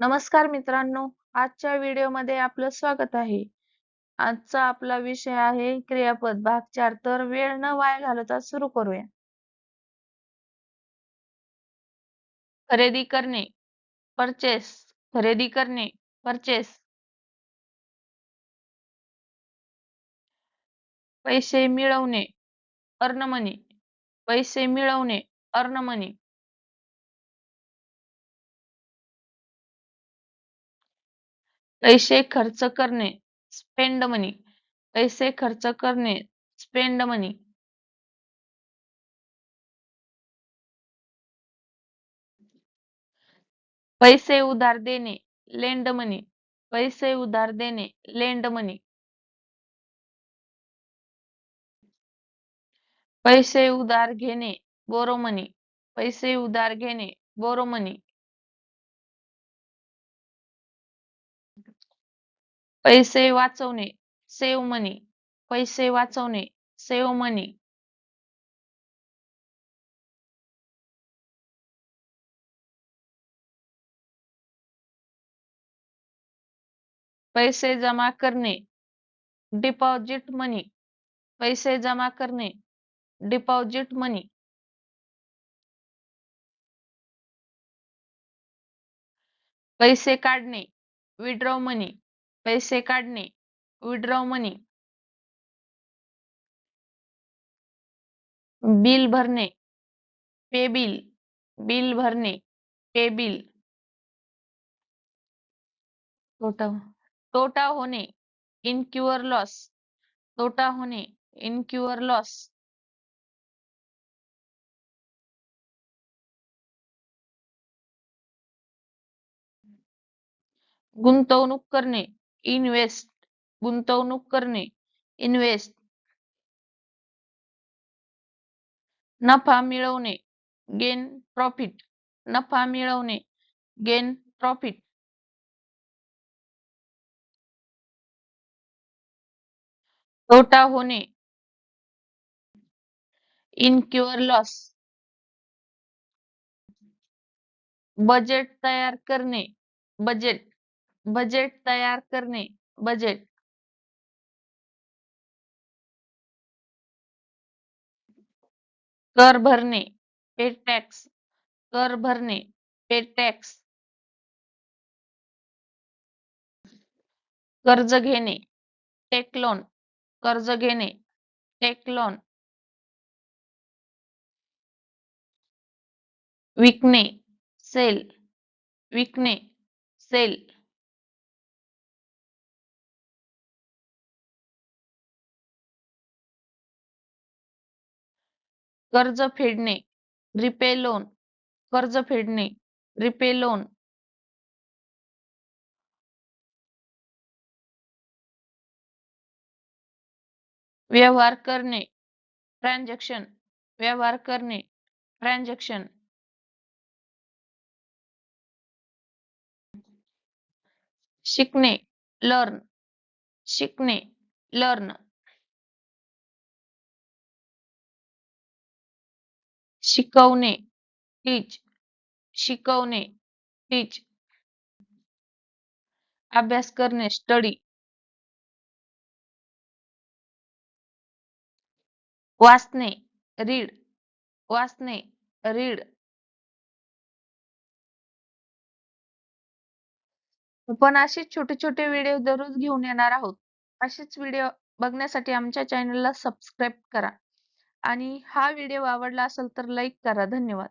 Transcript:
नमस्कार मित्रांनो आजच्या व्हिडिओमध्ये आपलं स्वागत आहे. आजचा आपला विषय आहे क्रियापद भाग चार तर वेळ न वाया घालवता सुरू करूया. खरेदी करणे परचेस खरेदी करणे परचेस पैसे मिळवणे अर्नमनी पैसे मिळवणे अर्नमनी पैसे खर्च करणे स्पेंड मनी पैसे खर्च करणे स्पेंड मनी पैसे उधार देणे लेंड मनी पैसे उधार देणे लेंड मनी पैसे उधार घेणे बोरो मनी पैसे उधार घेणे बोरो मनी पैसे वाचवणे सेव मनी पैसे वाचवणे सेव मनी पैसे जमा करणे डिपॉझिट मनी पैसे जमा करणे डिपॉझिट मनी पैसे काढणे विड्रॉ मनी पैसे काढणे विड्रॉ मनी बिल भरणे पे बिल बिल भरणे पे बिल तोटा तोटा होणे इनक्युअर लॉस तोटा होणे इनक्युअर लॉस गुंतवणूक करणे इन्व्हेस्ट गुंतवणूक करणे इन्व्हेस्ट. नफा मिळवणे गेन प्रॉफिट. नफा मिळवणे गेन प्रॉफिट. तोटा होणे. इनक्युअर लॉस. बजेट तयार करणे. बजेट. बजेट तयार करणे बजेट. कर भरणे पे टॅक्स. कर भरणे पे टॅक्स. कर्ज घेणे टेक लोन. कर्ज घेणे टेक लोन. विकणे सेल. विकणे सेल. कर्ज फेडणे रिपे लोन कर्ज फेडणे रिपे लोन व्यवहार करणे ट्रान्झॅक्शन व्यवहार करणे ट्रान्झॅक्शन शिकणे लर्न शिकणे लर्न शिकवणे टीच शिकवणे टीच अभ्यास करणे स्टडी वाचणे रीड वाचणे रीड आपण असेच छोटे छोटे व्हिडिओ दररोज घेऊन येणार आहोत. असेच व्हिडिओ बघण्यासाठी आमच्या चॅनलला सबस्क्राईब करा. आणि हा व्हिडिओ आवडला असेल तर लाईक करा. धन्यवाद.